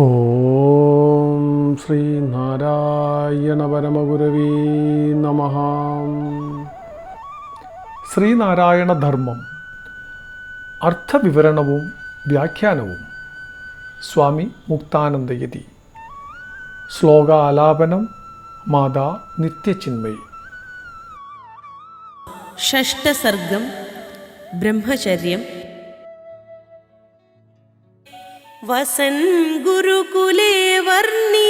ഓം ശ്രീ നാരായണ പരമഗുരവീ നമ. ശ്രീനാരായണ ധർമ്മം അർത്ഥവിവരണവും വ്യാഖ്യാനവും സ്വാമി മുക്താനന്ദയതി. ശ്ലോകാലാപനം മാതാ നിത്യചിന്മയി. ഷഷ്ടസർഗം ബ്രഹ്മചര്യം वसन् गुरुकुले वर्णी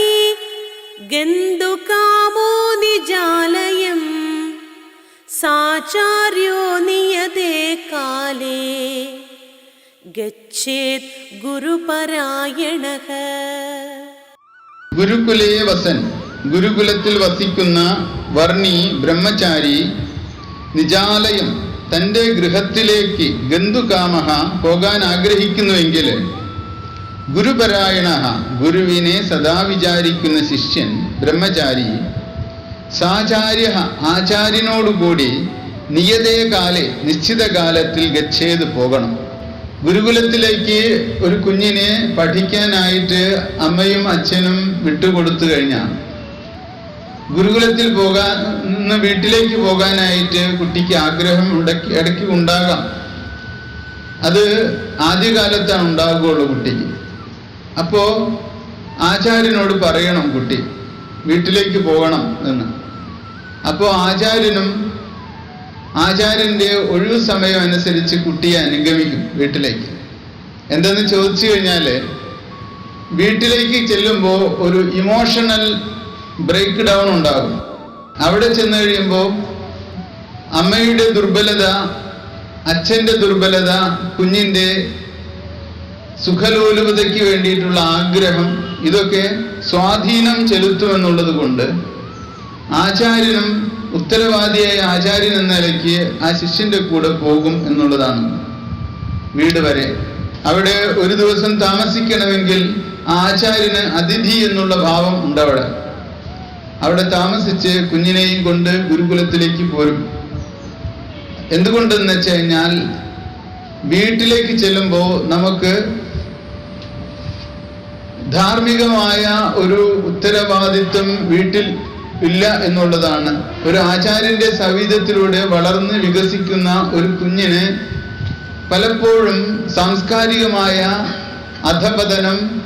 गन्धुकामो निजालयम् साचार्यो नियते काले गच्छेत् गुरुपरायणः ഗുരുകുലേ വസൻ ഗുരുകുലത്തിൽ വസിക്കുന്ന വർണ്ണി ബ്രഹ്മചാരി നിജാലയം തൻ്റെ ഗൃഹത്തിലേക്ക് ഗന്ധുകാമഹ പോകാൻ ആഗ്രഹിക്കുന്നുവെങ്കിൽ ഗുരുപരായണ ഗുരുവിനെ സദാ വിചാരിക്കുന്ന ശിഷ്യൻ ബ്രഹ്മചാരി സാചാര്യ ആചാര്യനോടുകൂടി നിയതേ കാലെ നിശ്ചിത കാലത്തിൽ ഗച്ഛേത് പോകണം. ഗുരുകുലത്തിലേക്ക് ഒരു കുഞ്ഞിനെ പഠിക്കാനായിട്ട് അമ്മയും അച്ഛനും വിട്ടുകൊടുത്തു കഴിഞ്ഞാൽ ഗുരുകുലത്തിൽ പോകാൻ വീട്ടിലേക്ക് പോകാനായിട്ട് കുട്ടിക്ക് ആഗ്രഹം ഉണ്ടാക്കി ഇടയ്ക്ക് ഉണ്ടാകാം. അത് ആദ്യകാലത്താണ് ഉണ്ടാകുകയുള്ളൂ കുട്ടിക്ക്. അപ്പോ ആചാര്യനോട് പറയണം കുട്ടി വീട്ടിലേക്ക് പോകണം എന്ന്. അപ്പോൾ ആചാര്യനും ആചാര്യന്റെ ഒഴിവ് സമയം അനുസരിച്ച് കുട്ടിയെ അനുഗമിക്കും വീട്ടിലേക്ക്. എന്തെന്ന് ചോദിച്ചു കഴിഞ്ഞാൽ വീട്ടിലേക്ക് ചെല്ലുമ്പോൾ ഒരു ഇമോഷണൽ ബ്രേക്ക് ഡൗൺ ഉണ്ടാകും. അവിടെ ചെന്ന് കഴിയുമ്പോൾ അമ്മയുടെ ദുർബലത അച്ഛന്റെ ദുർബലത കുഞ്ഞിന്റെ സുഖലോലുപതയ്ക്ക് വേണ്ടിയിട്ടുള്ള ആഗ്രഹം ഇതൊക്കെ സ്വാധീനം ചെലുത്തുമെന്നുള്ളത് കൊണ്ട് ആചാര്യനും ഉത്തരവാദിയായ ആചാര്യൻ എന്ന നിലയ്ക്ക് ആ ശിഷ്യന്റെ കൂടെ പോകും എന്നുള്ളതാണ്. വീട് വരെ. അവിടെ ഒരു ദിവസം താമസിക്കണമെങ്കിൽ ആചാര്യന് അതിഥി എന്നുള്ള ഭാവം ഉണ്ടവിടെ. അവിടെ താമസിച്ച് കുഞ്ഞിനെയും കൊണ്ട് ഗുരുകുലത്തിലേക്ക് പോരും. എന്തുകൊണ്ടെന്ന് വെച്ച് കഴിഞ്ഞാൽ വീട്ടിലേക്ക് ചെല്ലുമ്പോൾ നമുക്ക് ധാർമ്മികമായ ഒരു ഉത്തരവാദിത്വം വീട്ടിൽ ഇല്ല എന്നുള്ളതാണ്. ഒരു ആചാര്യന്റെ സവിധത്തിലൂടെ വളർന്ന് വികസിക്കുന്ന ഒരു കുഞ്ഞിന് പലപ്പോഴും സാംസ്കാരികമായ അധപതനം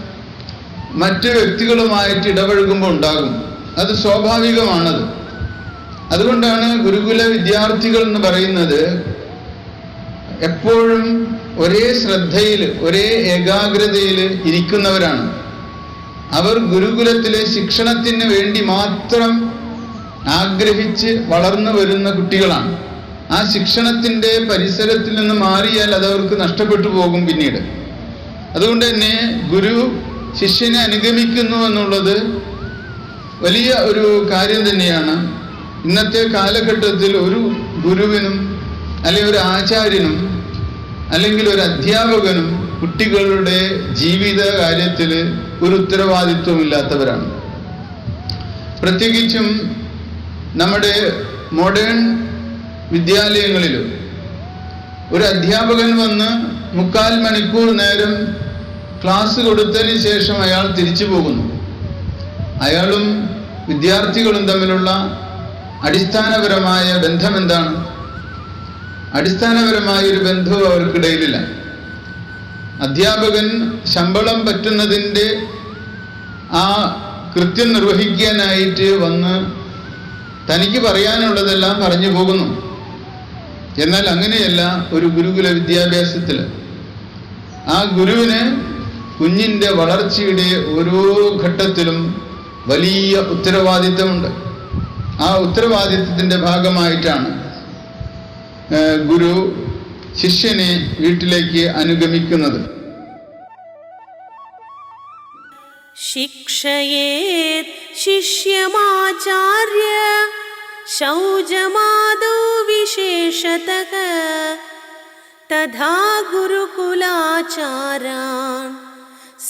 മറ്റ് വ്യക്തികളുമായിട്ട് ഇടപഴകുമ്പോൾ ഉണ്ടാകും. അത് സ്വാഭാവികമാണത്. അതുകൊണ്ടാണ് ഗുരുകുല വിദ്യാർത്ഥികൾ എന്ന് പറയുന്നത് എപ്പോഴും ഒരേ ശ്രദ്ധയിൽ ഒരേ ഏകാഗ്രതയിൽ ഇരിക്കുന്നവരാണ്. അവർ ഗുരുകുലത്തിലെ ശിക്ഷണത്തിന് വേണ്ടി മാത്രം ആഗ്രഹിച്ച് വളർന്നു വരുന്ന കുട്ടികളാണ്. ആ ശിക്ഷണത്തിന്റെ പരിസരത്തിൽ നിന്ന് മാറിയാൽ അത് അവർക്ക് നഷ്ടപ്പെട്ടു പോകും പിന്നീട്. അതുകൊണ്ട് തന്നെ ഗുരു ശിഷ്യനെ അനുഗമിക്കുന്നു എന്നുള്ളത് വലിയ ഒരു കാര്യം തന്നെയാണ്. ഇന്നത്തെ കാലഘട്ടത്തിൽ ഒരു ഗുരുവിനും അല്ലെങ്കിൽ ഒരു ആചാര്യനും അല്ലെങ്കിൽ ഒരു അധ്യാപകനും കുട്ടികളുടെ ജീവിത കാര്യത്തിൽ ഒരു ഉത്തരവാദിത്വം ഇല്ലാത്തവരാണ് പ്രത്യേകിച്ചും നമ്മുടെ മോഡേൺ വിദ്യാലയങ്ങളിൽ ഒരു അധ്യാപകൻ വന്ന് മുക്കാൽ മണിക്കൂർ നേരം ക്ലാസ് കൊടുത്തതിന് ശേഷം അയാൾ തിരിച്ചു പോകുന്നു. അയാളും വിദ്യാർത്ഥികളും തമ്മിലുള്ള അടിസ്ഥാനപരമായ ബന്ധം എന്താണ് അടിസ്ഥാനപരമായ ഒരു ബന്ധവും അവർക്കിടയിലില്ല. അധ്യാപകൻ ശമ്പളം പറ്റുന്നതിന്റെ ആ കൃത്യം നിർവഹിക്കാനായിട്ട് വന്ന് തനിക്ക് പറയാനുള്ളതെല്ലാം പറഞ്ഞു പോകുന്നു. എന്നാൽ അങ്ങനെയല്ല ഒരു ഗുരുകുല വിദ്യാഭ്യാസത്തിൽ. ആ ഗുരുവിന് കുഞ്ഞിന്റെ വളർച്ചയുടെ ഓരോ ഘട്ടത്തിലും വലിയ ഉത്തരവാദിത്തമുണ്ട്. ആ ഉത്തരവാദിത്തത്തിന്റെ ഭാഗമായിട്ടാണ് ഗുരു ശിഷ്യനെ വീട്ടിലേക്ക് അനുഗമിക്കുന്നത്. शिक्षयेत् शिष्यमाचार्य शौचमादौ विशेषतः तथा गुरुकुलाचारान्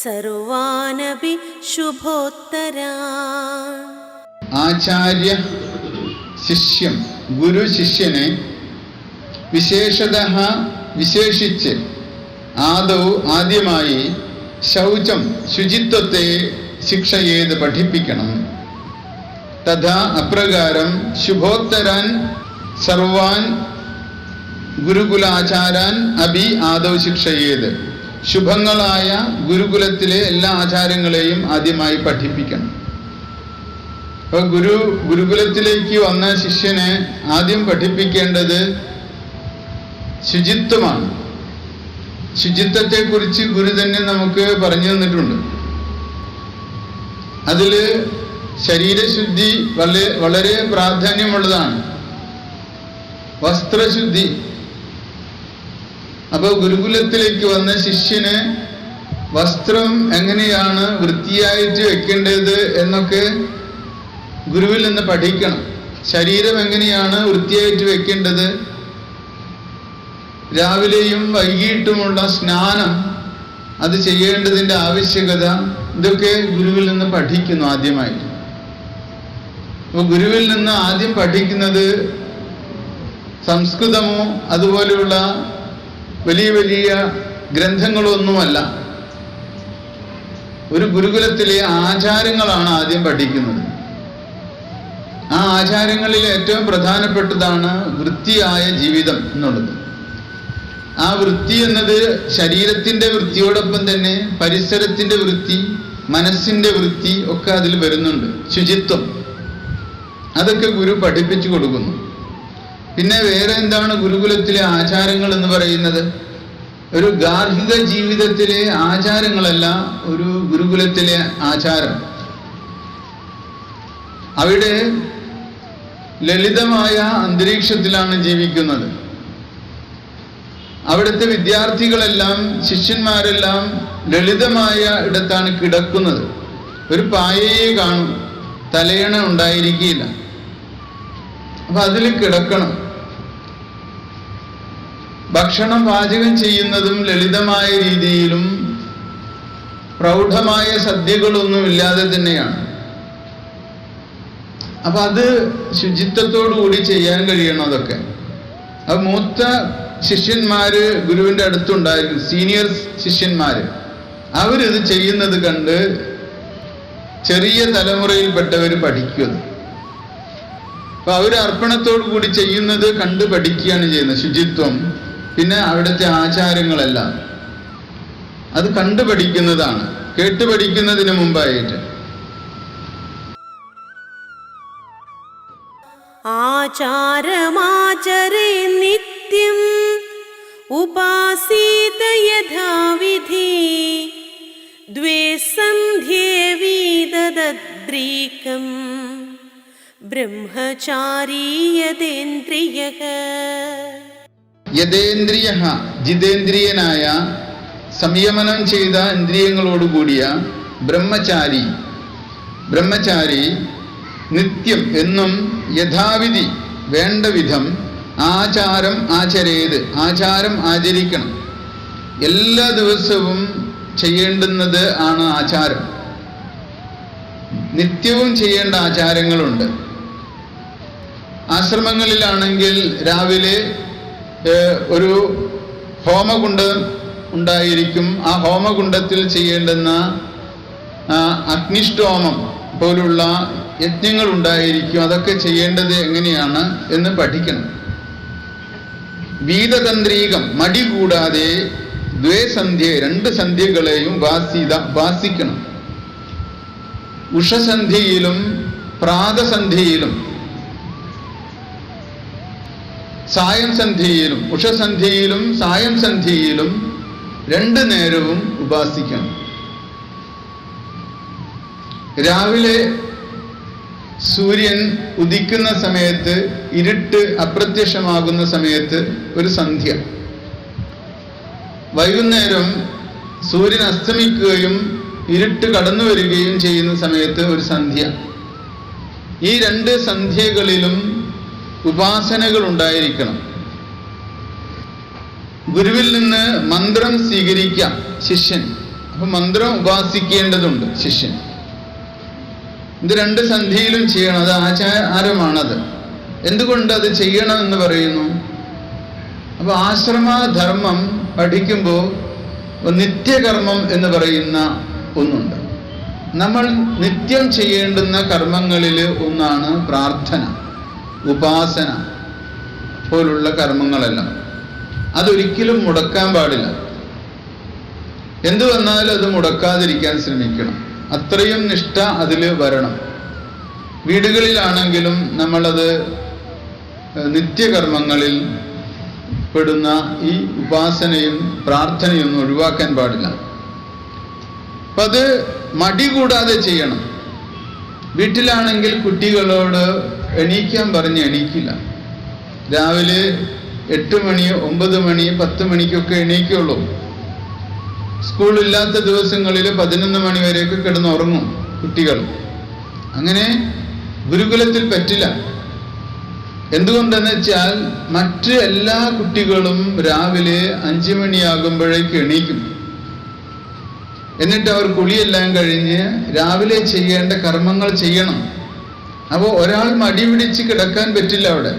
सर्वानपि शुभोत्तरान् ആചാര്യ ശിഷ്യം ഗുരു ശിഷ്യനെ വിശേഷത വിശേഷിച്ച് ആദൗ ആദ്യമായി ശൗചം ശുചിത്വത്തെ ശിക്ഷ ചെയ്ത് പഠിപ്പിക്കണം? തഥാ അപ്രകാരം ശുഭോത്തരാൻ സർവാൻ ഗുരുകുലാചാരാൻ അഭി ആദവ് ശിക്ഷ ചെയ്ത് ശുഭങ്ങളായ ഗുരുകുലത്തിലെ എല്ലാ ആചാരങ്ങളെയും ആദ്യമായി പഠിപ്പിക്കണം. അപ്പൊ ഗുരു ഗുരുകുലത്തിലേക്ക് വന്ന ശിഷ്യനെ ആദ്യം പഠിപ്പിക്കേണ്ടത് ശുചിത്വമാണ്. ശുചിത്വത്തെക്കുറിച്ച് ഗുരു തന്നെ നമുക്ക് പറഞ്ഞു തന്നിട്ടുണ്ട്. അതിൽ ശരീരശുദ്ധി വളരെ വളരെ പ്രാധാന്യമുള്ളതാണ്. വസ്ത്രശുദ്ധി. അപ്പൊ ഗുരുകുലത്തിലേക്ക് വന്ന ശിഷ്യന് വസ്ത്രം എങ്ങനെയാണ് വൃത്തിയായിട്ട് വെക്കേണ്ടത് എന്നൊക്കെ ഗുരുവിൽ നിന്ന് പഠിക്കണം. ശരീരം എങ്ങനെയാണ് വൃത്തിയായിട്ട് വെക്കേണ്ടത് രാവിലെയും വൈകിട്ടുമുള്ള സ്നാനം അത് ചെയ്യേണ്ടതിന്റെ ആവശ്യകത ഇതൊക്കെ ഗുരുവിൽ നിന്ന് പഠിക്കുന്നു ആദ്യമായി. അപ്പോൾ ഗുരുവിൽ നിന്ന് ആദ്യം പഠിക്കുന്നത് സംസ്കൃതമോ അതുപോലെയുള്ള വലിയ വലിയ ഗ്രന്ഥങ്ങളൊന്നുമല്ല. ഒരു ഗുരുകുലത്തിലെ ആചാരങ്ങളാണ് ആദ്യം പഠിക്കുന്നത്. ആ ആചാരങ്ങളിൽ ഏറ്റവും പ്രധാനപ്പെട്ടതാണ് വൃത്തിയായ ജീവിതം എന്നുള്ളത്. ആ വൃത്തി എന്നത് ശരീരത്തിന്റെ വൃത്തിയോടൊപ്പം തന്നെ പരിസരത്തിന്റെ വൃത്തി മനസ്സിന്റെ വൃത്തി ഒക്കെ അതിൽ വരുന്നുണ്ട്. ശുചിത്വം. അതൊക്കെ ഗുരു പഠിപ്പിച്ചു കൊടുക്കുന്നു. പിന്നെ വേറെ എന്താണ് ഗുരുകുലത്തിലെ ആചാരങ്ങൾ എന്ന് പറയുന്നത്? ഒരു ഗാർഹിക ജീവിതത്തിലെ ആചാരങ്ങളല്ല ഒരു ഗുരുകുലത്തിലെ ആചാരം. അവിടെ ലളിതമായ അന്തരീക്ഷത്തിലാണ് ജീവിക്കുന്നത്. അവിടുത്തെ വിദ്യാർത്ഥികളെല്ലാം ശിഷ്യന്മാരെല്ലാം ലളിതമായ ഇടത്താണ് കിടക്കുന്നത്. ഒരു പായയെ കാണും. തലയണ ഉണ്ടായിരിക്കില്ല. അപ്പൊ അതിൽ കിടക്കണം. ഭക്ഷണം പാചകം ചെയ്യുന്നതും ലളിതമായ രീതിയിലും പ്രൗഢമായ സദ്യകളൊന്നും ഇല്ലാതെ തന്നെയാണ്. അപ്പൊ അത് ശുചിത്വത്തോടു കൂടി ചെയ്യാൻ കഴിയണം അതൊക്കെ. അപ്പൊ മൂത്ത ശിഷ്യന്മാര് ഗുരുവിന്റെ അടുത്തുണ്ടായിരുന്നു സീനിയർ ശിഷ്യന്മാര്. അവരിത് ചെയ്യുന്നത് കണ്ട് ചെറിയ തലമുറയിൽപ്പെട്ടവർ പഠിക്കുന്നത് അപ്പൊ അവർ അർപ്പണത്തോടു കൂടി ചെയ്യുന്നത് കണ്ട് പഠിക്കുകയാണ് ചെയ്യുന്നത് ശുചിത്വം പിന്നെ അവിടുത്തെ ആചാരങ്ങളെല്ലാം. അത് കണ്ടു പഠിക്കുന്നതാണ്. കേട്ട് പഠിക്കുന്നതിന് മുമ്പായിട്ട്. ആചാരമാചരേ നിത്യം उपासीत यथाविधि द्वे सन्ध्ये विददद्रीकम् ब्रह्मचारी यदेन्द्रियः യഥേന്ദ്രിയ ജിതേന്ദ്രിയനായ സംയമനം ചെയ്ത ഇന്ദ്രിയങ്ങളോടുകൂടിയ ബ്രഹ്മചാരി ബ്രഹ്മചാരി നിത്യം എന്നും യഥാവിധി വേണ്ട വിധം ആചാരം ആചരേത് ആചാരം ആചരിക്കണം. എല്ലാ ദിവസവും ചെയ്യേണ്ടുന്നത് ആണ് ആചാരം. നിത്യവും ചെയ്യേണ്ട ആചാരങ്ങളുണ്ട്. ആശ്രമങ്ങളിലാണെങ്കിൽ രാവിലെ ഒരു ഹോമകുണ്ഡം ഉണ്ടായിരിക്കും. ആ ഹോമകുണ്ഡത്തിൽ ചെയ്യേണ്ടുന്ന അഗ്നിഷ്ടോമം പോലുള്ള യജ്ഞങ്ങൾ ഉണ്ടായിരിക്കും. അതൊക്കെ ചെയ്യേണ്ടത് എങ്ങനെയാണ് എന്ന് പഠിക്കണം. വീതതന്ത്രീകം മടി കൂടാതെ ദ്വേസന്ധ്യ രണ്ട് സന്ധ്യകളെയും വാസിത വാസിക്കണം. ഉഷസന്ധ്യയിലും പ്രാതസന്ധ്യയിലും സായം സന്ധ്യയിലും ഉഷസന്ധ്യയിലും സായം സന്ധ്യയിലും രണ്ട് നേരവും ഉപാസിക്കണം. രാവിലെ സൂര്യൻ ഉദിക്കുന്ന സമയത്ത് ഇരുട്ട് അപ്രത്യക്ഷമാകുന്ന സമയത്ത് ഒരു സന്ധ്യ. വൈകുന്നേരം സൂര്യൻ അസ്തമിക്കുകയും ഇരുട്ട് കടന്നു വരികയും ചെയ്യുന്ന സമയത്ത് ഒരു സന്ധ്യ. ഈ രണ്ട് സന്ധ്യകളിലും ഉപാസനകൾ ഉണ്ടായിരിക്കണം. ഗുരുവിൽ നിന്ന് മന്ത്രം സ്വീകരിക്കാം ശിഷ്യൻ. അപ്പൊ മന്ത്രം ഉപാസിക്കേണ്ടതുണ്ട് ശിഷ്യൻ. ഇത് രണ്ട് സന്ധിയിലും ചെയ്യണം. അത് ആചാരമാണത്. എന്തുകൊണ്ട് അത് ചെയ്യണമെന്ന് പറയുന്നു? അപ്പൊ ആശ്രമധർമ്മം പഠിക്കുമ്പോൾ നിത്യകർമ്മം എന്ന് പറയുന്ന ഒന്നുണ്ട്. നമ്മൾ നിത്യം ചെയ്യേണ്ടുന്ന കർമ്മങ്ങളിൽ ഒന്നാണ് പ്രാർത്ഥന ഉപാസന പോലുള്ള കർമ്മങ്ങളെല്ലാം. അതൊരിക്കലും മുടക്കാൻ പാടില്ല. എന്തു വന്നാലും അത് മുടക്കാതിരിക്കാൻ ശ്രമിക്കണം. അത്രയും നിഷ്ഠ അതിൽ വരണം. വീടുകളിലാണെങ്കിലും നമ്മളത് നിത്യകർമ്മങ്ങളിൽ പെടുന്ന ഈ ഉപാസനയും പ്രാർത്ഥനയും ഒഴിവാക്കാൻ പാടില്ല. അപ്പം അത് മടി കൂടാതെ ചെയ്യണം. വീട്ടിലാണെങ്കിൽ കുട്ടികളോട് എണീക്കാൻ പറഞ്ഞ് എണീക്കില്ല. രാവിലെ എട്ട് മണി ഒമ്പത് മണി പത്ത് മണിക്കൊക്കെ എണീക്കുള്ളൂ. സ്കൂളില്ലാത്ത ദിവസങ്ങളിൽ പതിനൊന്ന് മണി വരെയൊക്കെ കിടന്നുറങ്ങും കുട്ടികൾ അങ്ങനെ ഗുരുകുലത്തിൽ പറ്റില്ല. എന്തുകൊണ്ടെന്ന് വെച്ചാൽ മറ്റ് എല്ലാ കുട്ടികളും രാവിലെ അഞ്ചു മണിയാകുമ്പോഴേക്ക് എണീക്കും എന്നിട്ട് അവർ കുളിയെല്ലാം കഴിഞ്ഞ് രാവിലെ ചെയ്യേണ്ട കർമ്മങ്ങൾ ചെയ്യണം. അപ്പോൾ ഒരാൾ മടി പിടിച്ച് കിടക്കാൻ പറ്റില്ല അവിടെ.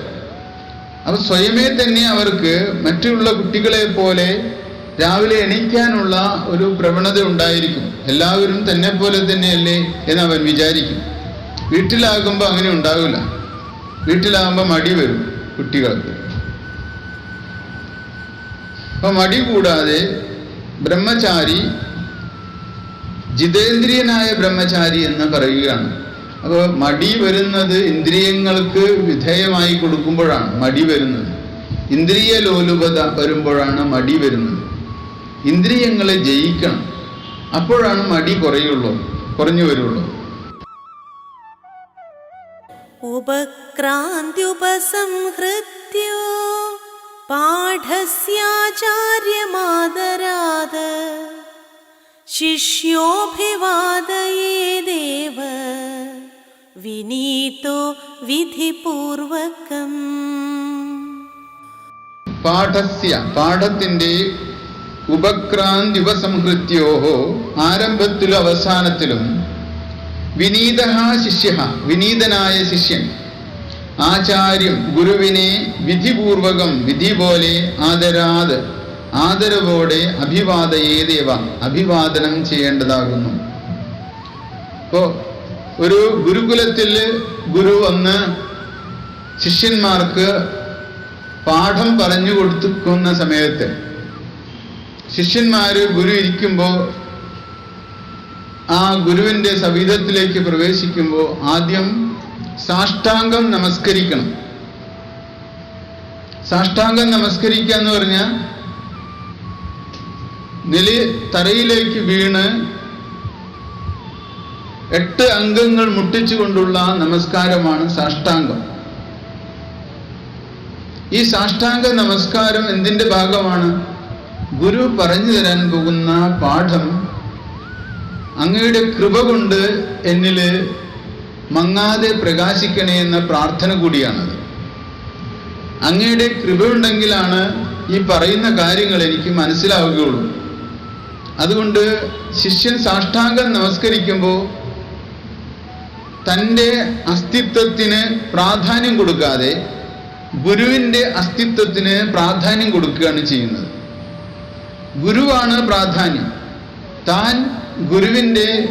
അപ്പൊ സ്വയമേ തന്നെ അവർക്ക് മറ്റുള്ള കുട്ടികളെ പോലെ രാവിലെ എണീക്കാനുള്ള ഒരു പ്രവണത ഉണ്ടായിരിക്കും. എല്ലാവരും തന്നെ പോലെ തന്നെയല്ലേ എന്ന് അവൻ വിചാരിക്കും. വീട്ടിലാകുമ്പോൾ അങ്ങനെ ഉണ്ടാവില്ല. വീട്ടിലാകുമ്പോൾ മടി വരും കുട്ടികൾക്ക്. അപ്പൊ മടി കൂടാതെ ബ്രഹ്മചാരി ജിതേന്ദ്രിയനായ ബ്രഹ്മചാരി എന്ന് പറയുകയാണ്. അപ്പോൾ മടി വരുന്നത് ഇന്ദ്രിയങ്ങൾക്ക് വിധേയമായി കൊടുക്കുമ്പോഴാണ്. മടി വരുന്നത്. ഇന്ദ്രിയ ലോലുപത വരുമ്പോഴാണ് മടി വരുന്നത്. ഇന്ദ്രിയങ്ങളെ ജയിക്കണം. അപ്പോഴാണ് മടി കുറയുള്ളൂ കുറഞ്ഞു വരുള്ളൂ. ഉപക്രാന്ത്യുപസംഹൃത്യോ പാഠസ്യാചാര്യമാദരാത് ശിഷ്യോഭിവാദയേദേവ വിനീതോ വിധിപൂർവകം. പാഠസ്യ പാഠത്തിന്റെ ഉപക്രാന്തി ഉപസംഹൃത്യോഹോ ആരംഭത്തിലും അവസാനത്തിലും. വിനീത ശിഷ്യ വിനീതനായ ശിഷ്യൻ. ആചാര്യം ഗുരുവിനെ വിധിപൂർവകം വിധി പോലെ ആദരാത്. ആദരവോടെ അഭിവാദയേദേവ അഭിവാദനം ചെയ്യേണ്ടതാകുന്നു. ഇപ്പോ ഒരു ഗുരുകുലത്തിൽ ഗുരു വന്ന് ശിഷ്യന്മാർക്ക് പാഠം പറഞ്ഞു കൊടുത്തുക്കുന്ന സമയത്ത് ശിഷ്യന്മാര് ഗുരു ഇരിക്കുമ്പോൾ ആ ഗുരുവിന്റെ സവിധത്തിലേക്ക് പ്രവേശിക്കുമ്പോൾ ആദ്യം സാഷ്ടാംഗം നമസ്കരിക്കണം. സാഷ്ടാംഗം നമസ്കരിക്കുക എന്ന് പറഞ്ഞാൽ നില തറയിലേക്ക് വീണ് എട്ട് അംഗങ്ങൾ മുട്ടിച്ചുകൊണ്ടുള്ള നമസ്കാരമാണ് സാഷ്ടാംഗം. ഈ സാഷ്ടാംഗ നമസ്കാരം എന്തിന്റെ ഭാഗമാണ്? ഗുരു പറഞ്ഞു തരാൻ പോകുന്ന പാഠം അങ്ങയുടെ കൃപ കൊണ്ട് എന്നിൽ മങ്ങാതെ പ്രകാശിക്കണേ എന്ന പ്രാർത്ഥന കൂടിയാണത്. അങ്ങയുടെ കൃപയുണ്ടെങ്കിലാണ് ഈ പറയുന്ന കാര്യങ്ങൾ എനിക്ക് മനസ്സിലാവുകയുള്ളൂ. അതുകൊണ്ട് ശിഷ്യൻ സാഷ്ടാംഗം നമസ്കരിക്കുമ്പോൾ തന്റെ അസ്തിത്വത്തിന് പ്രാധാന്യം കൊടുക്കാതെ ഗുരുവിന്റെ അസ്തിത്വത്തിന് പ്രാധാന്യം കൊടുക്കുകയാണ് ചെയ്യുന്നത്. ഗുരുവാണ് പ്രാധാന്യം. താൻ ഗുരുവിന്റെ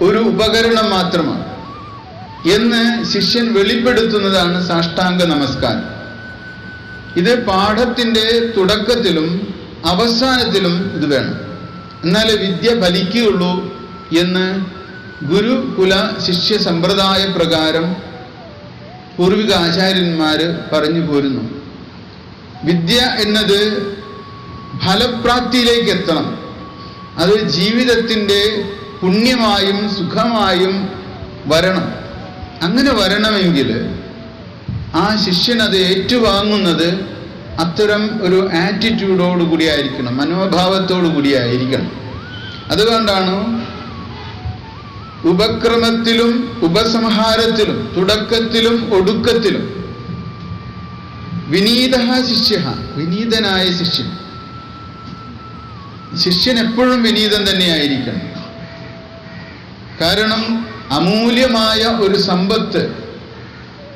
ഒരു ഉപകരണം മാത്രമാണ്. എന്ന് ശിഷ്യൻ വെളിപ്പെടുത്തുന്നതാണ് സാഷ്ടാംഗ നമസ്കാരം. ഇത് പാഠത്തിന്റെ തുടക്കത്തിലും അവസാനത്തിലും ഇത് വേണം. എന്നാലേ വിദ്യ ഫലിക്കുകയുള്ളൂ എന്ന് ഗുരുകുല ശിഷ്യ സമ്പ്രദായ പ്രകാരം പൂർവിക ആചാര്യന്മാർ പറഞ്ഞു പോരുന്നു. വിദ്യ എന്നത് ഫലപ്രാപ്തിയിലേക്ക് എത്തണം. അത് ജീവിതത്തിന്റെ പുണ്യമായും സുഖമായും വരണം. അങ്ങനെ വരണമെങ്കിൽ ആ ശിഷ്യൻ അത് ഏറ്റുവാങ്ങുന്നത് അത്തരം ഒരു ആറ്റിറ്റ്യൂഡോടു കൂടിയായിരിക്കണം മനോഭാവത്തോടു കൂടിയായിരിക്കണം. അതുകൊണ്ടാണ് ഉപക്രമത്തിലും ഉപസംഹാരത്തിലും തുടക്കത്തിലും ഒടുക്കത്തിലും വിനീത ശിഷ്യ വിനീതനായ ശിഷ്യൻ ശിഷ്യൻ എപ്പോഴും വിനീതൻ തന്നെയായിരിക്കണം. കാരണം അമൂല്യമായ ഒരു സമ്പത്ത്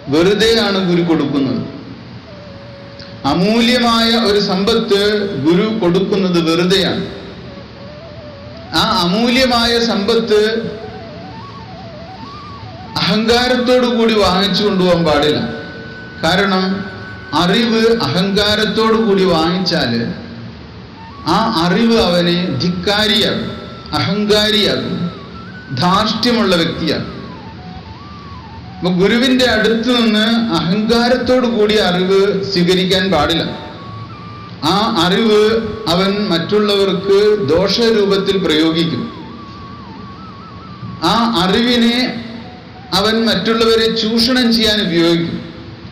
വെറുതെയാണ് ഗുരു കൊടുക്കുന്നത്. അമൂല്യമായ ഒരു സമ്പത്ത് ഗുരു കൊടുക്കുന്നത് വെറുതെയാണ്. ആ അമൂല്യമായ സമ്പത്ത് അഹങ്കാരത്തോടു കൂടി വാങ്ങിച്ചു കൊണ്ടുപോകാൻ പാടില്ല. കാരണം അറിവ് അഹങ്കാരത്തോടു കൂടി വാങ്ങിച്ചാൽ ആ അറിവ് അവനെ ധിക്കാരിയാകും അഹങ്കാരിയാകും ധാർഷ്ട്യമുള്ള വ്യക്തിയാകും അപ്പൊ ഗുരുവിന്റെ അടുത്ത് നിന്ന് അഹങ്കാരത്തോടു കൂടി അറിവ് സ്വീകരിക്കാൻ പാടില്ല. ആ അറിവ് അവൻ മറ്റുള്ളവർക്ക് ദോഷരൂപത്തിൽ പ്രയോഗിക്കും. ആ അറിവിനെ അവൻ മറ്റുള്ളവരെ ചൂഷണം ചെയ്യാൻ ഉപയോഗിക്കും.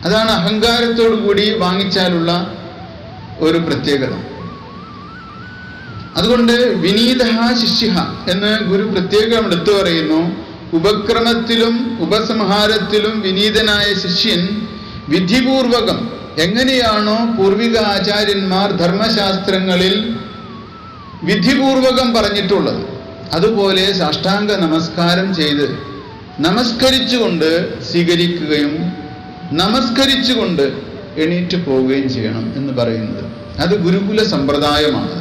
അതാണ് അഹങ്കാരത്തോടു കൂടി വാങ്ങിച്ചാലുള്ള ഒരു പ്രത്യേകത. അതുകൊണ്ട് വിനീത ശിഷ്യ എന്ന് ഗുരു പ്രത്യേകം എടുത്തു പറയുന്നു. ഉപക്രമത്തിലും ഉപസംഹാരത്തിലും വിനീതനായ ശിഷ്യൻ വിധിപൂർവകം എങ്ങനെയാണോ പൂർവിക ആചാര്യന്മാർ ധർമ്മശാസ്ത്രങ്ങളിൽ വിധിപൂർവകം പറഞ്ഞിട്ടുള്ളത്. അതുപോലെ സാഷ്ടാംഗ നമസ്കാരം ചെയ്ത് നമസ്കരിച്ചുകൊണ്ട് സ്വീകരിക്കുകയും നമസ്കരിച്ചുകൊണ്ട് എണീറ്റ് പോവുകയും ചെയ്യണം എന്ന് പറയുന്നത്. അത് ഗുരുകുല സമ്പ്രദായമാണ്.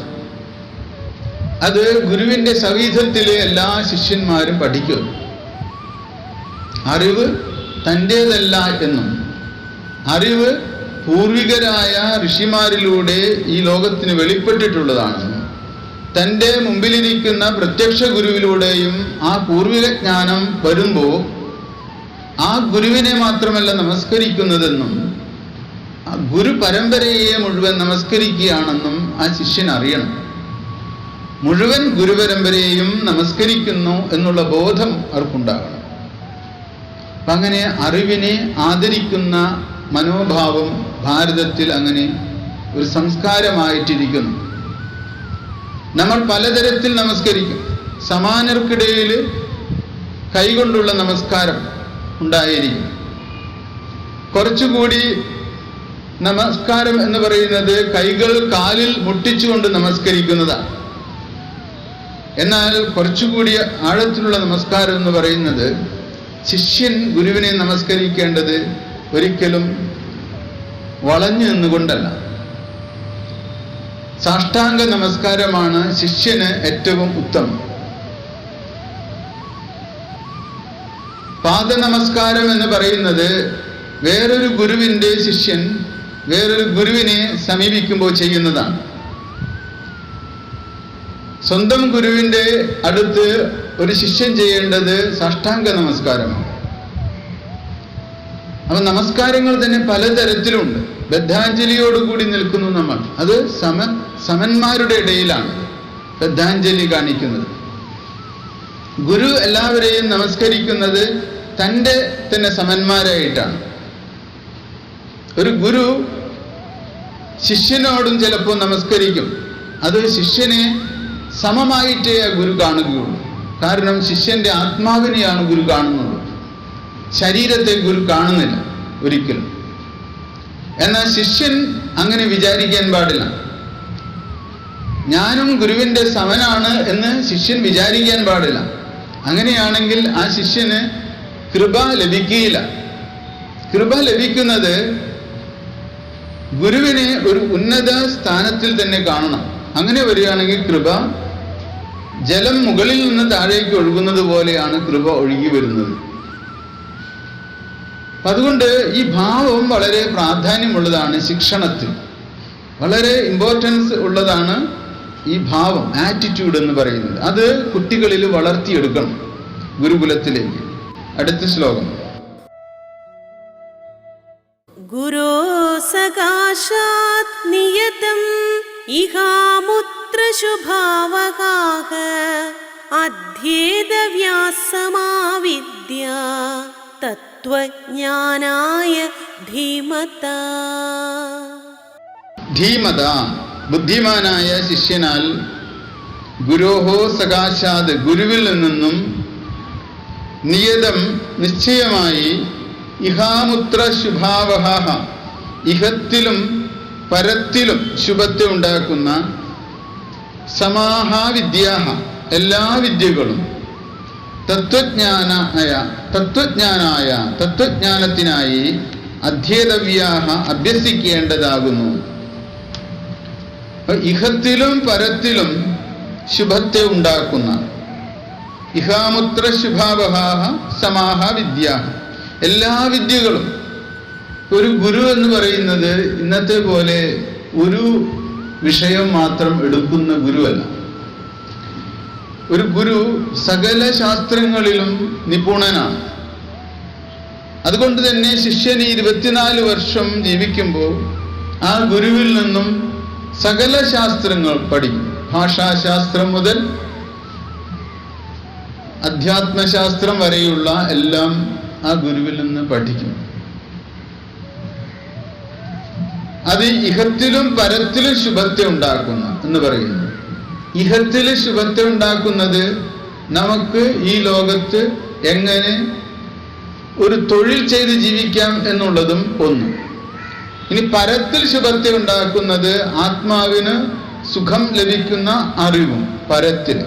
അത് ഗുരുവിന്റെ സവിധത്തിലെ എല്ലാ ശിഷ്യന്മാരും പഠിക്കും. അറിവ് തന്റേതല്ല എന്നും. അറിവ് പൂർവികരായ ഋഷിമാരിലൂടെ ഈ ലോകത്തിന് വെളിപ്പെട്ടിട്ടുള്ളതാണെന്നും തന്റെ മുമ്പിലിരിക്കുന്ന പ്രത്യക്ഷ ഗുരുവിലൂടെയും ആ പൂർവിക ജ്ഞാനം വരുമ്പോൾ ആ ഗുരുവിനെ മാത്രമല്ല നമസ്കരിക്കുന്നതെന്നും ആ ഗുരു പരമ്പരയെ മുഴുവൻ നമസ്കരിക്കുകയാണെന്നും ആ ശിഷ്യൻ അറിയണം. മുഴുവൻ ഗുരുപരമ്പരയെയും നമസ്കരിക്കുന്നു എന്നുള്ള ബോധം അവർക്കുണ്ടാകണം. അപ്പം അങ്ങനെ അറിവിനെ ആദരിക്കുന്ന മനോഭാവം ഭാരതത്തിൽ അങ്ങനെ ഒരു സംസ്കാരമായിട്ടിരിക്കുന്നു. നമ്മൾ പലതരത്തിൽ നമസ്കരിക്കും. സമാനർക്കിടയിൽ കൈകൊണ്ടുള്ള നമസ്കാരം ഉണ്ടായിരിക്കും. കുറച്ചുകൂടി നമസ്കാരം എന്ന് പറയുന്നത് കൈകൾ കാലിൽ മുട്ടിച്ചുകൊണ്ട് നമസ്കരിക്കുന്നതാണ്. എന്നാൽ കുറച്ചുകൂടി ആഴത്തിലുള്ള നമസ്കാരം എന്ന് പറയുന്നത് ശിഷ്യൻ ഗുരുവിനെ നമസ്കരിക്കേണ്ടത് ഒരിക്കലും വളഞ്ഞു നിന്നുകൊണ്ടല്ല. സാഷ്ടാംഗ നമസ്കാരമാണ് ശിഷ്യന് ഏറ്റവും ഉത്തമം. പാദ നമസ്കാരം എന്ന് പറയുന്നത് വേറൊരു ഗുരുവിന്റെ ശിഷ്യൻ വേറൊരു ഗുരുവിനെ സമീപിക്കുമ്പോൾ ചെയ്യുന്നതാണ്. സ്വന്തം ഗുരുവിന്റെ അടുത്ത് ഒരു ശിഷ്യൻ ചെയ്യേണ്ടത് സാഷ്ടാംഗ നമസ്കാരമാണ്. അപ്പൊ നമസ്കാരങ്ങൾ തന്നെ പലതരത്തിലുണ്ട്. ബദ്ധാഞ്ജലിയോടുകൂടി നിൽക്കുന്നു നമ്മൾ. അത് സമ സമന്മാരുടെ ഇടയിലാണ് ബദ്ധാഞ്ജലി കാണിക്കുന്നത്. ഗുരു എല്ലാവരെയും നമസ്കരിക്കുന്നത് തന്റെ തന്നെ സമന്മാരായിട്ടാണ്. ഒരു ഗുരു ശിഷ്യനോടും ചിലപ്പോൾ നമസ്കരിക്കും. അത് ശിഷ്യനെ സമമായിട്ടേ ഗുരു കാണുകയുള്ളൂ. കാരണം ശിഷ്യന്റെ ആത്മാവിനെയാണ് ഗുരു കാണുന്നത്. ശരീരത്തെ ഗുരു കാണുന്നില്ല ഒരിക്കലും. എന്നാൽ ശിഷ്യൻ അങ്ങനെ വിചാരിക്കാൻ പാടില്ല. ഞാനും ഗുരുവിന്റെ സമനാണ് എന്ന് ശിഷ്യൻ വിചാരിക്കാൻ പാടില്ല. അങ്ങനെയാണെങ്കിൽ ആ ശിഷ്യന് കൃപ ലഭിക്കുകയില്ല. കൃപ ലഭിക്കുന്നത് ഗുരുവിനെ ഒരു ഉന്നത സ്ഥാനത്തിൽ തന്നെ കാണണം. അങ്ങനെ വരികയാണെങ്കിൽ കൃപ ജലം മുകളിൽ നിന്ന് താഴേക്ക് ഒഴുകുന്നത് പോലെയാണ് കൃപ ഒഴുകി വരുന്നത്. അതുകൊണ്ട് ഈ ഭാവം വളരെ പ്രാധാന്യമുള്ളതാണ് ശിക്ഷണത്തിൽ. വളരെ ഇമ്പോർട്ടൻസ് ഉള്ളതാണ് ഈ ഭാവം ആറ്റിറ്റ്യൂഡ് എന്ന് പറയുന്നത്. അത് കുട്ടികളിൽ വളർത്തിയെടുക്കണം ഗുരുകുലത്തിലേക്ക്. അടുത്ത ശ്ലോകം. ഗുരു സകാശാത് നിയതം ഇഹാമുത്ര അധ്യേതവ്യാസമാവിദ്യ തത്വജ്ഞാനായ ധീമത. ധീമത ബുദ്ധിമാനായ ശിഷ്യനാൽ ഗുരോഹോ സകാശാത് ഗുരുവിൽ നിന്നും നിയതം നിശ്ചയമായി ഇഹാമുത്ര ശുഭാവഹ ഇഹത്തിലും പരത്തിലും ശുഭത്തെ ഉണ്ടാക്കുന്ന സമാഹാവിദ്യാഹ എല്ലാ വിദ്യകളും തത്വജ്ഞാനായ തത്വജ്ഞാനായ തത്വജ്ഞാനത്തിനായി അധ്യേതവ്യാഹ അഭ്യസിക്കേണ്ടതാകുന്നു. ഇഹത്തിലും പരത്തിലും ശുഭത്തെ ഉണ്ടാക്കുന്ന ഇഹാമുത്ര ശുഭാവഹാഹ സമാഹ വിദ്യ എല്ലാ വിദ്യകളും ഒരു ഗുരു എന്ന് പറയുന്നത് ഇന്നത്തെ പോലെ ഒരു വിഷയം മാത്രം എടുക്കുന്ന ഗുരുവല്ല ഒരു ഗുരു സകല ശാസ്ത്രങ്ങളിലും നിപുണനാണ്. അതുകൊണ്ട് തന്നെ ശിഷ്യന് ഇരുപത്തിനാല് വർഷം ജീവിക്കുമ്പോൾ ആ ഗുരുവിൽ നിന്നും സകല ശാസ്ത്രങ്ങൾ പഠിക്കും. ഭാഷാശാസ്ത്രം മുതൽ അധ്യാത്മശാസ്ത്രം വരെയുള്ള എല്ലാം ആ ഗുരുവിൽ നിന്ന് പഠിക്കും. അത് ഇഹത്തിലും പരത്തിലും ശുഭത്തെ ഉണ്ടാക്കുന്നു എന്ന് പറയുന്നു. ഇഹത്തിൽ ശുഭത്തെ ഉണ്ടാക്കുന്നത് നമുക്ക് ഈ ലോകത്ത് എങ്ങനെ ഒരു തൊഴിൽ ചെയ്ത് ജീവിക്കാം എന്നുള്ളതും ഒന്ന്. ഇനി പരത്തിൽ ശുഭത്തെ ഉണ്ടാക്കുന്നത് ആത്മാവിന് സുഖം ലഭിക്കുന്ന അറിവും പരത്തിൽ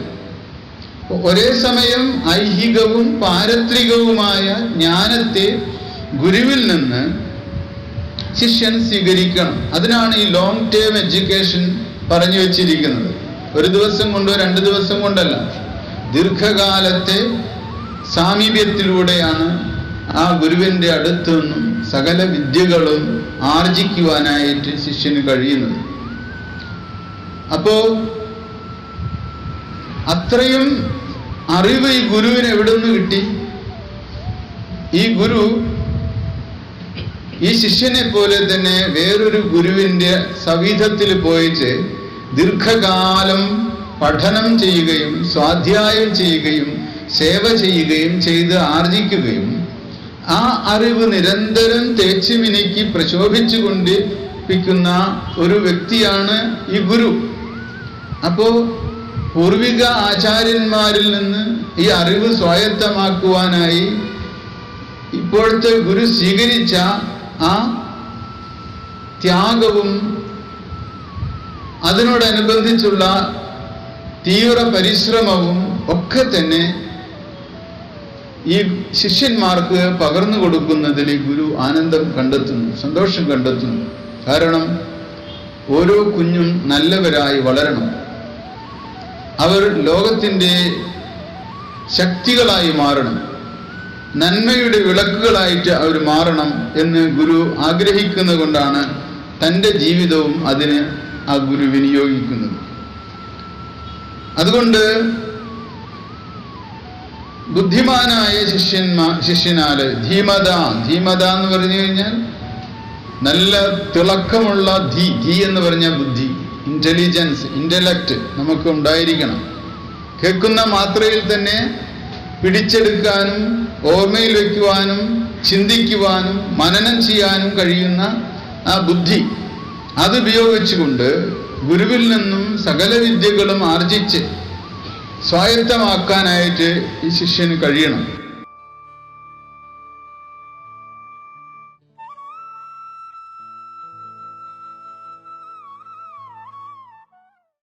ഒരേ സമയം ഐഹികവും പാരത്രികവുമായ ജ്ഞാനത്തെ ഗുരുവിൽ നിന്ന് ശിഷ്യൻ സ്വീകരിക്കണം. അതിനാണ് ഈ ലോങ് ടേം എഡ്യൂക്കേഷൻ പറഞ്ഞു വെച്ചിരിക്കുന്നത്. ഒരു ദിവസം കൊണ്ടോ രണ്ട് ദിവസം കൊണ്ടല്ല. ദീർഘകാലത്തെ സാമീപ്യത്തിലൂടെയാണ് ആ ഗുരുവിന്റെ അടുത്ത് നിന്നും സകല വിദ്യകളും ആർജിക്കുവാനായിട്ട് ശിഷ്യന് കഴിയുന്നത്. അപ്പോ അത്രയും അറിവ് ഈ ഗുരുവിന് എവിടെ നിന്ന് കിട്ടി? ഈ ഗുരു ഈ ശിഷ്യനെ പോലെ തന്നെ വേറൊരു ഗുരുവിന്റെ സവിധത്തിൽ പോയിച്ച് ദീർഘകാലം പഠനം ചെയ്യുകയും സ്വാധ്യായം ചെയ്യുകയും സേവ ചെയ്യുകയും ചെയ്ത് ആർജിക്കുകയും ആ അറിവ് നിരന്തരം തേച്ചു പ്രശോഭിച്ചുകൊണ്ട് പ്രശോഭിച്ചു കൊണ്ടിരിക്കുന്ന ഒരു വ്യക്തിയാണ് ഈ ഗുരു. അപ്പോ പൂർവിക ആചാര്യന്മാരിൽ നിന്ന് ഈ അറിവ് സ്വായത്തമാക്കുവാനായി ഇപ്പോഴത്തെ ഗുരു സ്വീകരിച്ച ആ ത്യാഗവും അതിനോടനുബന്ധിച്ചുള്ള തീവ്ര പരിശ്രമവും ഒക്കെ തന്നെ ഈ ശിഷ്യന്മാർക്ക് പകർന്നു കൊടുക്കുന്നതിൽ ഗുരു ആനന്ദം കണ്ടെത്തുന്നു സന്തോഷം കണ്ടെത്തുന്നു. കാരണം ഓരോ കുഞ്ഞും നല്ലവരായി വളരണം. അവർ ലോകത്തിന്റെ ശക്തികളായി മാറണം. നന്മയുടെ വിളക്കുകളായിട്ട് അവർ മാറണം എന്ന് ഗുരു ആഗ്രഹിക്കുന്നത് കൊണ്ടാണ് തന്റെ ജീവിതവും അതിന് ആ ഗുരു വിനിയോഗിക്കുന്നത്. അതുകൊണ്ട് ബുദ്ധിമാനായ ശിഷ്യന്മാ ശിഷ്യനാല് ധീമത ധീമത എന്ന് പറഞ്ഞു കഴിഞ്ഞാൽ നല്ല തിളക്കമുള്ള ധീ ധീ എന്ന് പറഞ്ഞ ബുദ്ധി ഇന്റലിജൻസ് ഇന്റലക്റ്റ് നമുക്ക് ഉണ്ടായിരിക്കണം. കേൾക്കുന്ന മാത്രയിൽ തന്നെ പിടിച്ചെടുക്കാനും ഓർമ്മയിൽ വയ്ക്കുവാനും ചിന്തിക്കുവാനും മനനം ചെയ്യാനും കഴിയുന്ന ആ ബുദ്ധി അത് ഉപയോഗിച്ചുകൊണ്ട് ഗുരുവിൽ നിന്നും സകല വിദ്യകളും ആർജിച്ച് സ്വായത്തമാക്കാനായിട്ട് ഈ ശിഷ്യന് കഴിയണം.